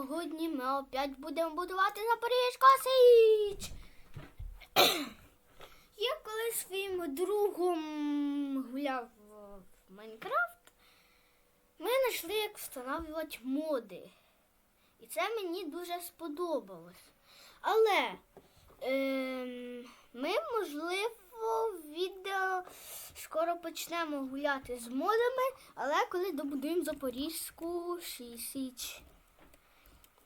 сьогодні ми опять будемо будувати Запорізьку Січ. Я коли своїм другом гуляв в Майнкрафт, ми знайшли, як встановлювати моди. І це мені дуже сподобалось. Але ем, ми, можливо, відео скоро почнемо гуляти з модами, але коли добудуємо Запорізьку Січ.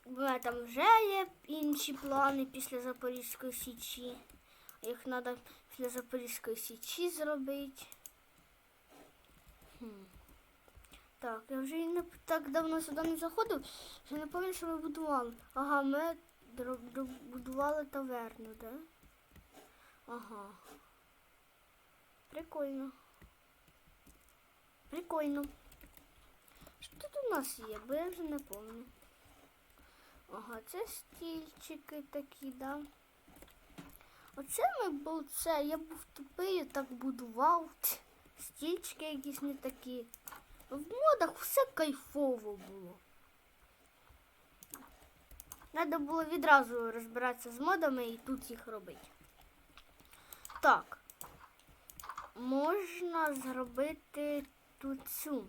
У там вже є інші плани після Запорізької Січі. Їх треба після Запорізької Січі зробити. Хм. Так, я вже не так давно сюди не заходив, що не пам'ятаю, що ми будували. Ага, ми будували таверну, да? Ага. Прикольно. Прикольно. Що тут у нас є? Бо я вже не пам'ятаю. Ага, це стільчики такі, да. Оце ми був це. Я був тупий, я так будував. Стільчики якісь не такі. В модах все кайфово було. Треба було відразу розбиратися з модами і тут їх робити. Так. Можна зробити тут цю.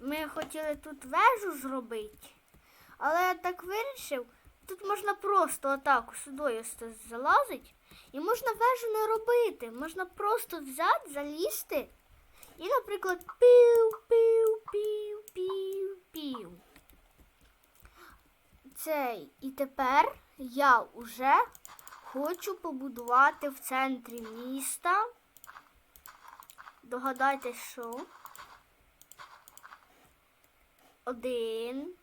Ми хотіли тут вежу зробити, але я так вирішив, тут можна просто отак сюди залазить. І можна вежу не робити. Можна просто взяти, залізти і, наприклад, пів, пів, пів, пів, пів. Цей. І тепер я вже хочу побудувати в центрі міста. Догадайтесь, що? Один,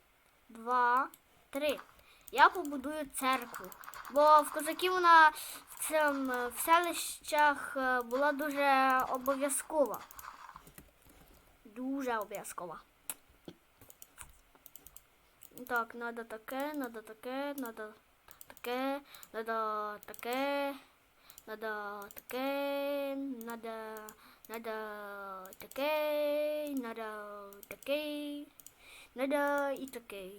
два, три. Я побудую церкву. Бо в козаків вона в, цьому, в селищах е, була дуже обов'язкова. Дуже обов'язкова. Так, надо таке, надо таке, надо таке, надо таке, надо таке, надо, надо таке, надо таке, надо і таке.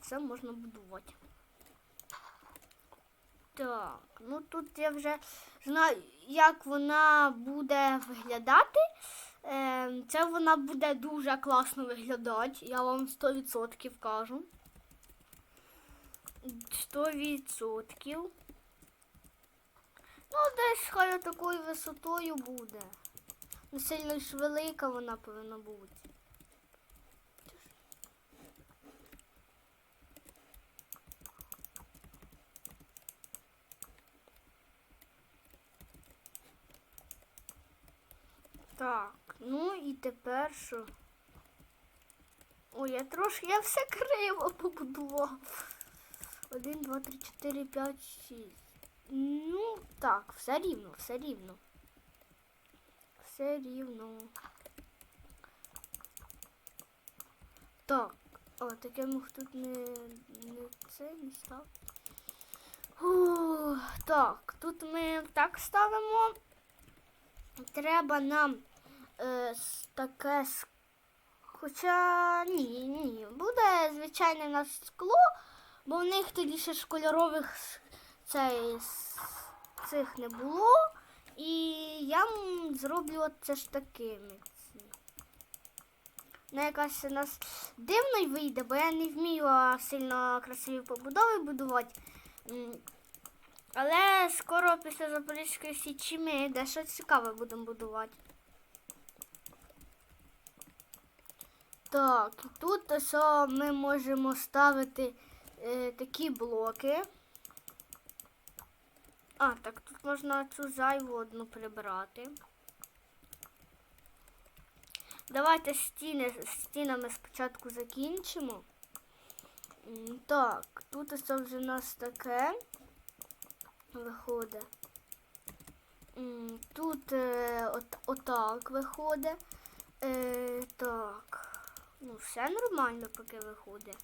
Це можна будувати. Так, ну тут я вже знаю, як вона буде виглядати. Ем, Це вона буде дуже класно виглядати, я вам 100% кажу. 100%. Ну, десь хай такою висотою буде. Не сильно ж велика вона повинна бути. Так, ну і тепер що? Ой, я трошки, я все криво побудував. Один, два, три, чотири, п'ять, шість. Ну, так, все рівно, все рівно. Все рівно. Так, о, таке мог тут не, не це не став. Ух, так, тут ми так ставимо. Треба нам е, таке Хоча ні, ні, буде звичайне у нас скло, бо в них тоді ще ж кольорових цей, цих не було. І я зроблю от це ж такими. Ну, якась у нас дивно вийде, бо я не вмію сильно красиві побудови будувати. Але скоро після Запорізької січі ми дещо цікаве будемо будувати. Так, тут ось ми можемо ставити е, такі блоки. А, так тут можна цю зайву одну прибрати. Давайте стіни, стінами спочатку закінчимо. Так, тут ось вже у нас таке виходить. Тут е, от, отак виходить. Е, так. Ну, все нормально поки виходить.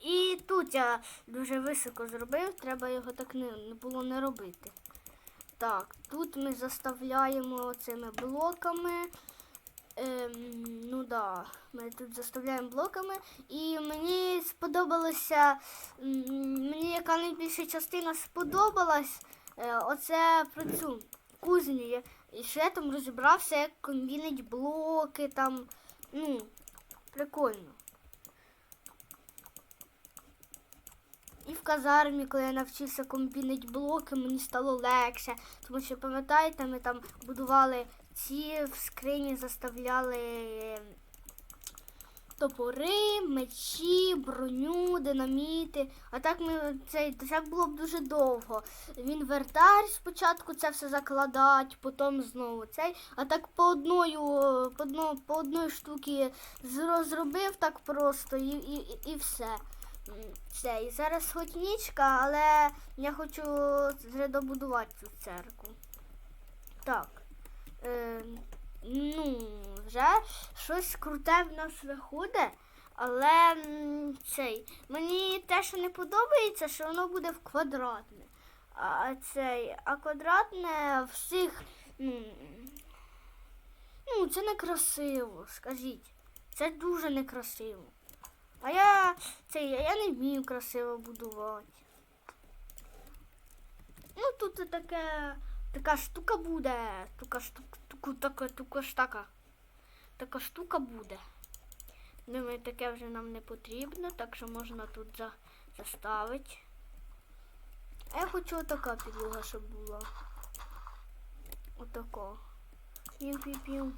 І тут я дуже високо зробив, треба його так не, не було не робити. Так, тут ми заставляємо цими блоками. Ем, ну да, ми тут заставляємо блоками. І мені сподобалося, мені яка найбільша частина сподобалась, е, оце про цю кузню. І що я там розібрався, як комбінить блоки там. Ну, прикольно. І в казармі, коли я навчився комбінити блоки, мені стало легше. Тому що, пам'ятаєте, ми там будували ці в скрині, заставляли топори, мечі, броню, динаміти. А так ми цей так було б дуже довго. Він вертар спочатку це все закладать, потім знову цей. А так по одною, по, одно, по одної штуки зро- зробив так просто і, і, і- все. Все, і зараз хоч нічка, але я хочу вже добудувати цю церкву. Так. Е, ну, вже щось круте в нас виходить, але цей, мені те, що не подобається, що воно буде в квадратне. А цей, а квадратне всіх. Ну, це некрасиво, скажіть. Це дуже некрасиво. А я цей, я не вмію красиво будувати. Ну тут таке, така штука буде. Така штука, така, така штука. Така штука буде. Думаю, таке вже нам не потрібно, так що можна тут за, заставити. А я хочу отака підлога, щоб була. Отако. Пів-пів-пів.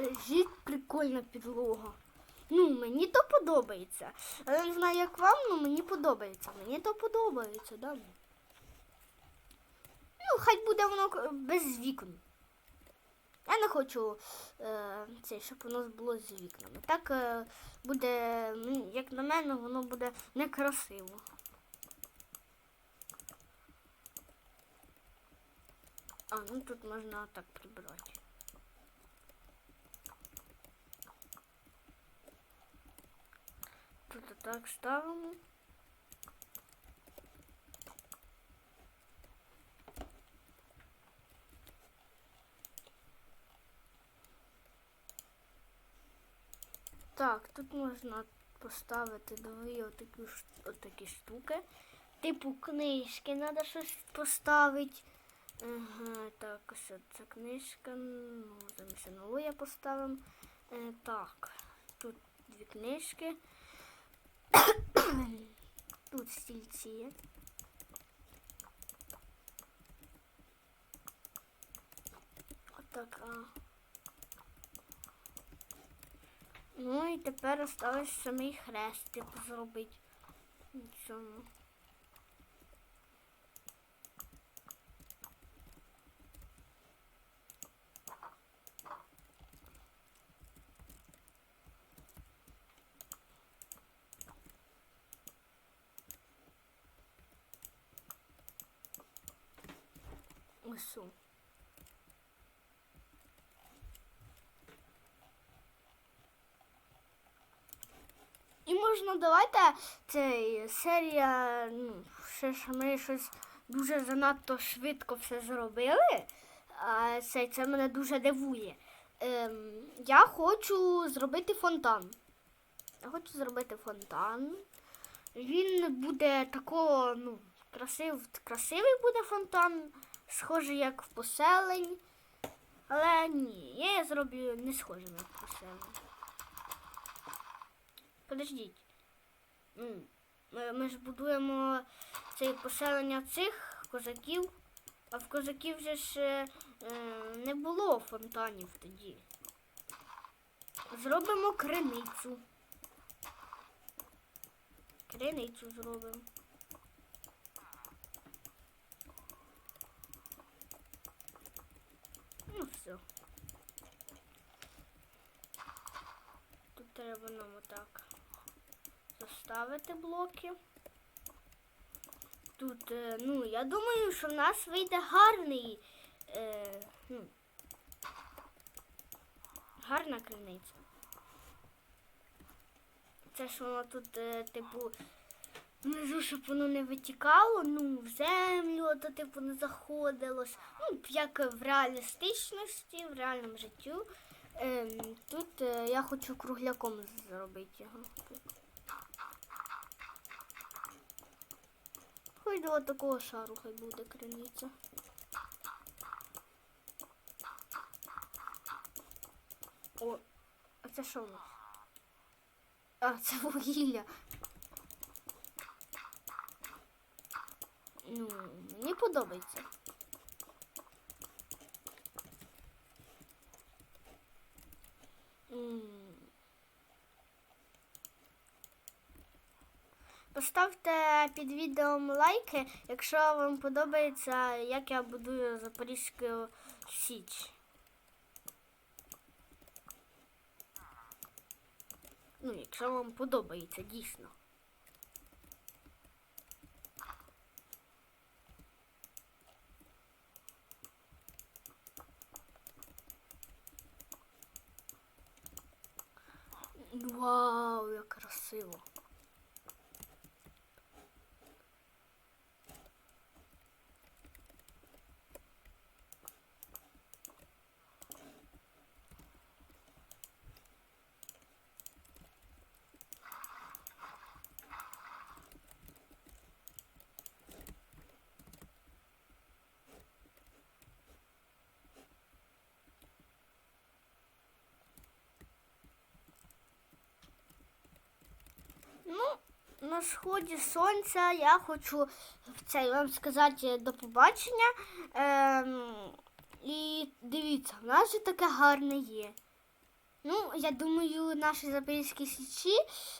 Скажіть, прикольна підлога. Ну, мені то подобається. Але не знаю, як вам, але мені подобається. Мені то подобається, да. Ну, хай буде воно без вікон. Я не хочу е, це, щоб воно було з вікнами. Так е, буде, як на мене, воно буде некрасиво. А, ну тут можна так прибрати. Тут так ставимо. Так, тут можна поставити дві отакі, отакі штуки. Типу книжки треба щось поставити. Ага, так, ось ця книжка. Ну, замість нову я поставимо. Е, так, тут дві книжки. Тут стільці. Отака. Ну і тепер осталось хрест, типу, зробити. Цьому. Ось. І можна давайте цей серія, ну, ще ж ми щось дуже занадто швидко все зробили. А це, це мене дуже дивує. Ем, я хочу зробити фонтан. Я хочу зробити фонтан. Він буде такого, ну, красив, красивий буде фонтан, схожий як в поселень. Але ні, я зроблю не схожим як в поселень. Подождіть. Ми, ми ж будуємо це поселення цих козаків, а в козаків вже ж е, е, не було фонтанів тоді. Зробимо криницю. Криницю зробимо. Ну все. Треба нам отак заставити блоки. Тут, е, ну, я думаю, що в нас вийде гарний. Е, ну, гарна криниця. Це ж воно тут, е, типу, внизу, щоб воно не витікало, ну, в землю, то, типу, не заходилось. Ну, як в реалістичності, в реальному життю. Ем, тут е, я хочу кругляком зробити його. Хоч до такого шару хай буде криниця. О, а це що у нас? А, це вугілля. Ну, мені подобається. Поставте під відео лайки, якщо вам подобається, як я будую Запорізьку Січ. Ну, якщо вам подобається, дійсно. Вау, як красиво. Ну, на сході сонця я хочу в цей вам сказати до побачення. Ем, і дивіться, в нас же таке гарне є. Ну, я думаю, наші запорізькі січі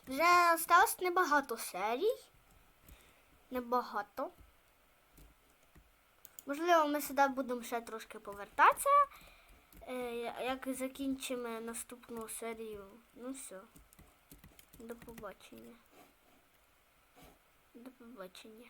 вже осталось небагато серій. Небагато. Можливо, ми сюди будемо ще трошки повертатися. Е, як закінчимо наступну серію. Ну все. До побачення. До побачення.